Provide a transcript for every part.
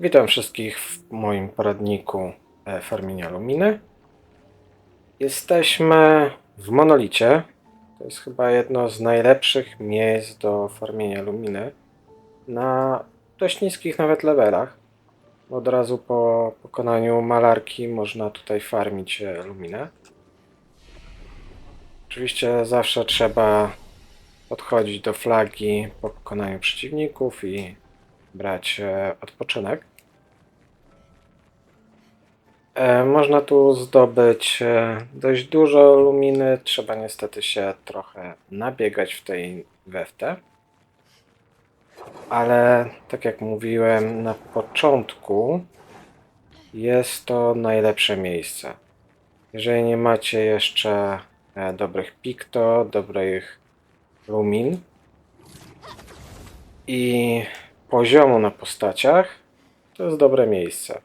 Witam wszystkich w moim poradniku e, farmienia luminy. Jesteśmy w monolicie. To jest chyba jedno z najlepszych miejsc do farmienia luminy. Na dość niskich nawet levelach. Od razu po pokonaniu malarki można tutaj farmić e, luminę. Oczywiście zawsze trzeba podchodzić do flagi po pokonaniu przeciwników i brać e, odpoczynek. E, Można tu zdobyć e, dość dużo luminy. Trzeba niestety się trochę nabiegać w tej weftę. Ale tak jak mówiłem na początku, jest to najlepsze miejsce. Jeżeli nie macie jeszcze dobrych pikto, dobrych lumin i poziomu na postaciach, to jest dobre miejsce.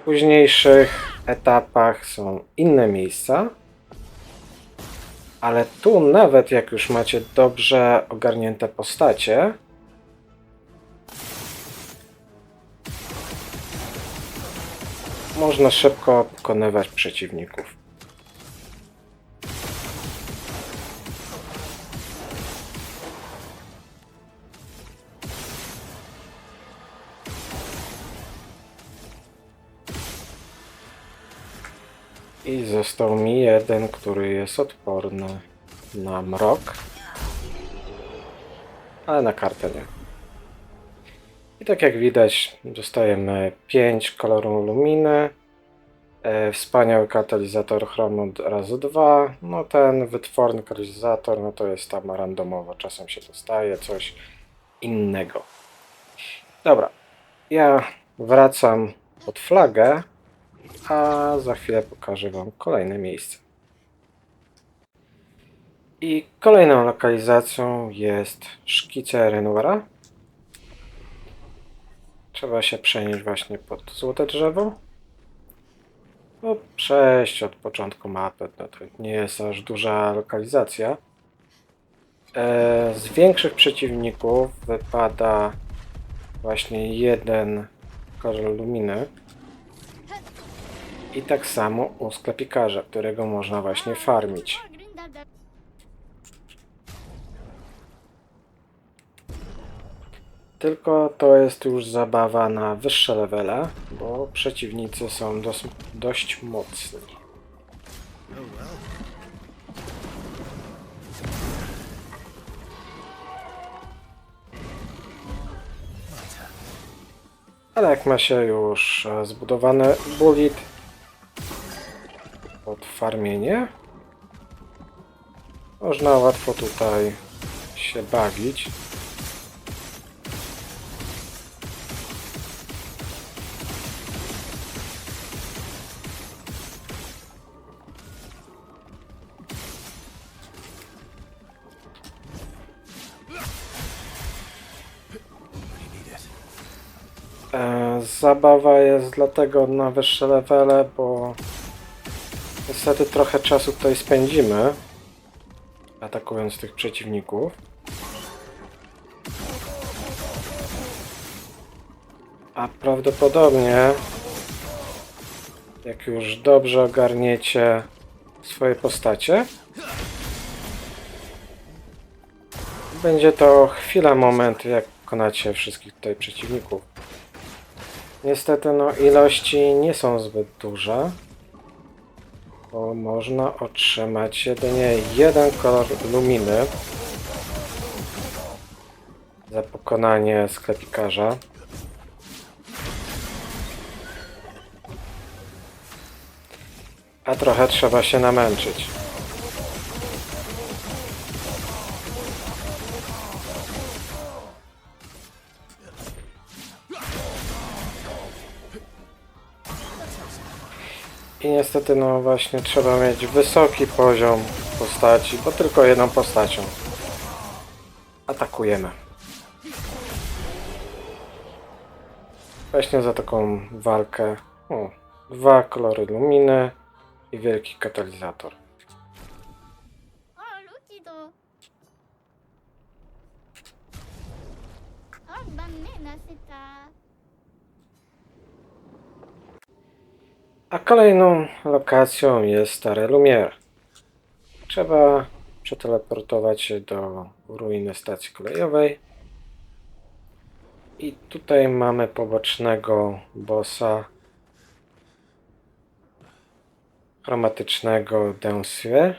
W późniejszych etapach są inne miejsca, ale tu nawet jak już macie dobrze ogarnięte postacie, można szybko pokonywać przeciwników. I został mi jeden, który jest odporny na mrok. Ale na kartę nie. I tak jak widać, dostajemy 5 kolorów luminy. E, wspaniały katalizator chromu razy 2. No ten wytworny katalizator, no to jest tam randomowo. Czasem się dostaje coś innego. Dobra, ja wracam pod flagę a za chwilę pokażę Wam kolejne miejsce. I kolejną lokalizacją jest szkice Renoira. Trzeba się przenieść właśnie pod złote drzewo. No, przejść od początku mapy, no to nie jest aż duża lokalizacja. E, z większych przeciwników wypada właśnie jeden korol luminy. I tak samo u sklepikarza, którego można właśnie farmić. Tylko to jest już zabawa na wyższe levele, bo przeciwnicy są dos dość mocni. Ale jak ma się już e, zbudowany bullet, farmienie. Można łatwo tutaj się bawić. E, Zabawa jest dlatego na wyższe levele, bo Niestety trochę czasu tutaj spędzimy atakując tych przeciwników. A prawdopodobnie jak już dobrze ogarniecie swoje postacie będzie to chwila, moment jak pokonacie wszystkich tutaj przeciwników. Niestety no ilości nie są zbyt duże bo można otrzymać jedynie jeden kolor luminy za pokonanie sklepikarza. A trochę trzeba się namęczyć. I niestety, no właśnie, trzeba mieć wysoki poziom postaci, bo tylko jedną postacią atakujemy. Właśnie za taką walkę. O, dwa kolory luminy i wielki katalizator. A kolejną lokacją jest Stare Lumiere. Trzeba przeteleportować się do ruiny stacji kolejowej. I tutaj mamy pobocznego bossa chromatycznego Densue.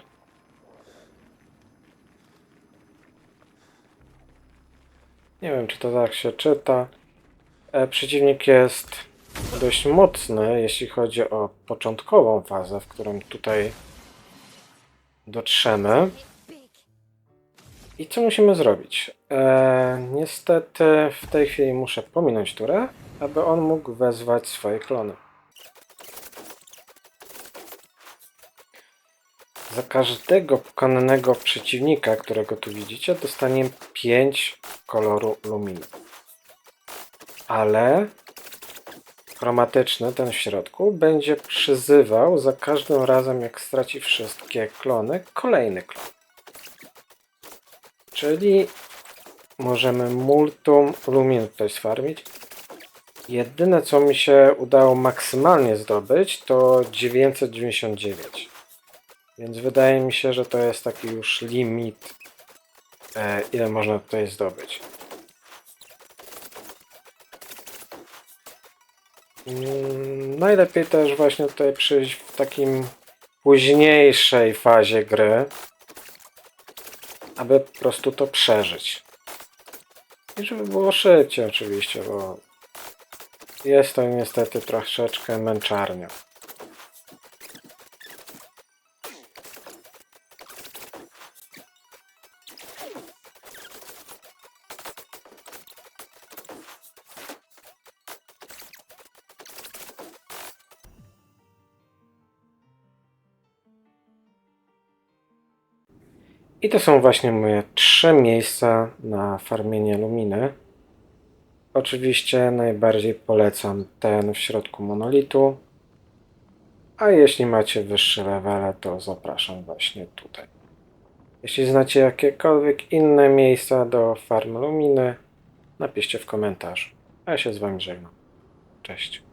Nie wiem, czy to tak się czyta. E, Przeciwnik jest dość mocny, jeśli chodzi o początkową fazę, w którą tutaj dotrzemy. I co musimy zrobić? E, niestety w tej chwili muszę pominąć turę, aby on mógł wezwać swoje klony. Za każdego pokonanego przeciwnika, którego tu widzicie, dostaniemy 5 koloru luminy. Ale chromatyczny, ten w środku, będzie przyzywał za każdym razem, jak straci wszystkie klony, kolejny klon. Czyli możemy multum lumin tutaj sfarmić. Jedyne, co mi się udało maksymalnie zdobyć, to 999. Więc wydaje mi się, że to jest taki już limit, e, ile można tutaj zdobyć. Najlepiej też właśnie tutaj przyjść w takim późniejszej fazie gry, aby po prostu to przeżyć. I żeby było szybciej oczywiście, bo jest to niestety troszeczkę męczarnia. I to są właśnie moje trzy miejsca na farmienie luminy. Oczywiście najbardziej polecam ten w środku monolitu. A jeśli macie wyższe levele, to zapraszam właśnie tutaj. Jeśli znacie jakiekolwiek inne miejsca do farm luminy, napiszcie w komentarzu. A ja się z Wami żegnam. Cześć.